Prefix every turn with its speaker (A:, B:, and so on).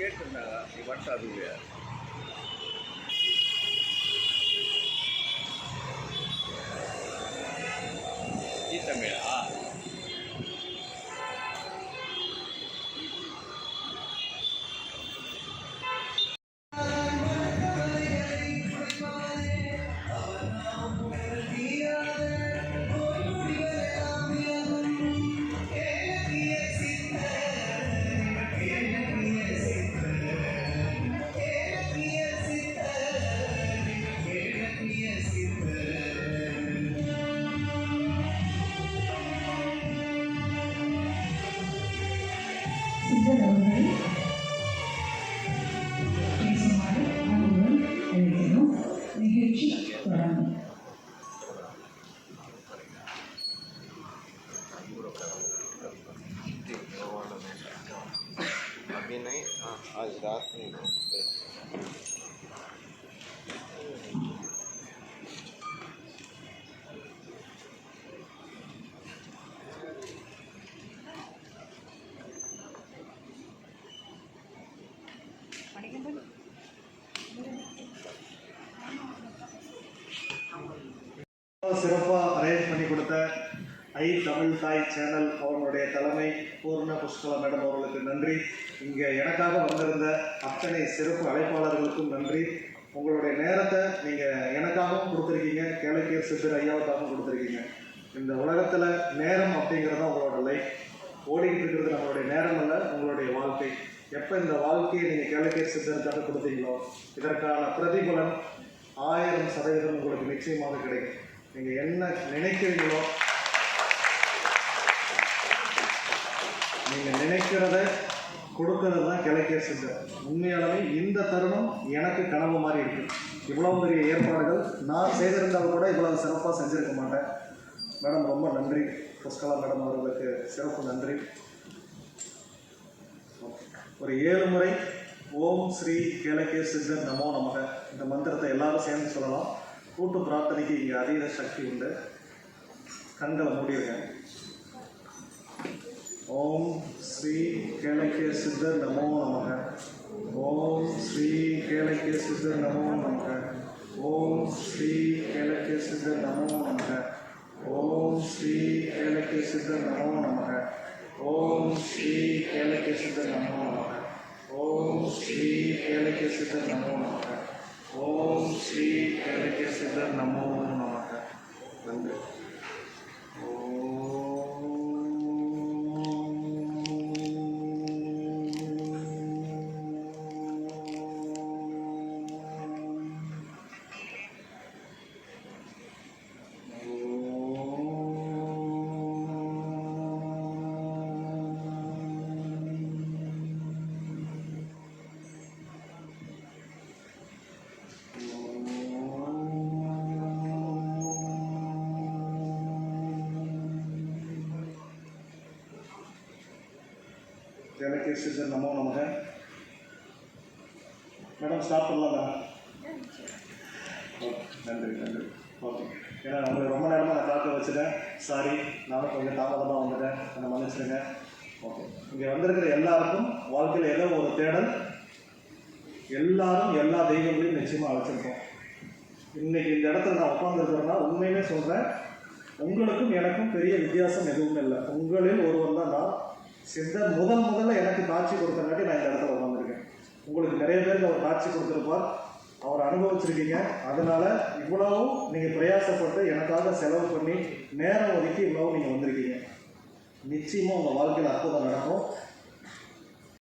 A: கேட்டிருந்தாங்க நீ வந்துட்டு அதுவே Sister
B: Rosemary. Next ಮಾಡಿ ಅವುಗಳು ಎಳೆಯನ್ನು ನಿರೀಕ್ಷಿ ಕೊಡೋಣ
C: अभी नहीं हाँ आज रात नहीं
D: சிறப்பாக அரேஞ்ச் பண்ணி கொடுத்த ஐ தமிழ் தாய் சேனல் அவர்களுடைய தலைமை பூர்ண புஷ்கலா மேடம் அவர்களுக்கு நன்றி. இங்கே எனக்காக வந்திருந்த அத்தனை சிறப்பு அழைப்பாளர்களுக்கும் நன்றி. உங்களுடைய நேரத்தை நீங்கள் எனக்காகவும் கொடுத்துருக்கீங்க கேளக்கியர் சித்தர் ஐயாவுக்காகவும் கொடுத்துருக்கீங்க. இந்த உலகத்தில் நேரம் அப்படிங்கிறது தான் உங்களோட லைஃப் ஓடிக்கிட்டு இருக்கிறது நம்மளுடைய நேரம் அல்ல உங்களுடைய வாழ்க்கை. எப்போ இந்த வாழ்க்கையை நீங்கள் கேளக்கியர் சித்தருக்காக கொடுத்தீங்களோ இதற்கான பிரதிபலன் ஆயிரம் சதவீதம் உங்களுக்கு நிச்சயமாக கிடைக்கும். நீங்கள் என்ன நினைக்கிறீங்களோ நீங்கள் நினைக்கிறத கொடுக்கறது தான் கிழக்கிய சித்தர் உண்மையாலுமே இந்த தருணம் எனக்கு கனவு மாதிரி இருக்கு. இவ்வளவு பெரிய ஏற்பாடுகள் நான் செய்திருந்தால் கூட இவ்வளவு சிறப்பாக செஞ்சிருக்க மாட்டேன். மேடம் ரொம்ப நன்றி. புஷ்கலா மேடம் அவர்களுக்கு சிறப்பு நன்றி. ஒரு ஏழு முறை ஓம் ஸ்ரீ கேளக்கே சித்தர் நமோ நமக. இந்த மந்திரத்தை எல்லாரும் சேர்ந்து சொல்லலாம். கூட்டு பிரார்த்தனைக்கு இங்கே அதீத சக்தி உண்டு. கண்களை மூடியிருக்கேன் ஓம் ஸ்ரீ கேளக்கே சித்தர் நமோ நமக. ஓம் ஸ்ரீ கேளக்கே சித்தர் நமோ நமக. ஓம் ஸ்ரீ கேளக்கே சித்தர் நமோ நமக. ஓம் ஸ்ரீ கேளக்கே சித்தர் நமோ நமக. ஓம் ஸ்ரீ கேளக்கே சித்தர் நமோ நமக. ஓம் ஸ்ரீ கேளக்கே சித்தர் நமோ நமக. எனக்கு சித்தர் நமோ நமக. மேடம் ஸ்டார்ட் பண்ணலாமா? ஓகே நன்றி நன்றி. ஓகே. ஏன்னா உங்களுக்கு ரொம்ப நேரமாக நான் காக்க வச்சுட்டேன். சாரி நானும் கொஞ்சம் தாமதமாக வந்துட்டேன். என்னை மன்னிச்சிடுங்க. ஓகே. இங்கே வந்திருக்கிற எல்லாருக்கும் வாழ்க்கையில் ஏதோ ஒரு தேடல். எல்லாரும் எல்லா தெய்வங்களையும் நிச்சயமாக அழைச்சிருக்கோம். இன்னைக்கு இந்த இடத்துல நான் உட்காந்துருக்கிறேன்னா உண்மையுமே சொல்கிறேன் உங்களுக்கும் எனக்கும் பெரிய வித்தியாசம் எதுவுமே இல்லை. உங்களில் ஒருவர் தான் நான். சித்தர் முதல் முதல்ல எனக்கு காட்சி கொடுத்தங்காட்டி நான் இந்த இடத்துல உட்காந்துருக்கேன் உங்களுக்கு நிறைய பேருக்கு அவர் காட்சி கொடுத்துருப்பார். அவர் அனுபவிச்சிருக்கீங்க. அதனால இவ்வளவும் நீங்கள் பிரயாசப்பட்டு எனக்காக செலவு பண்ணி நேரம் ஒதுக்கி இவ்வளவு நீங்கள் வந்திருக்கீங்க. நிச்சயமாக உங்கள் வாழ்க்கையில் அற்புதம் நடக்கும்.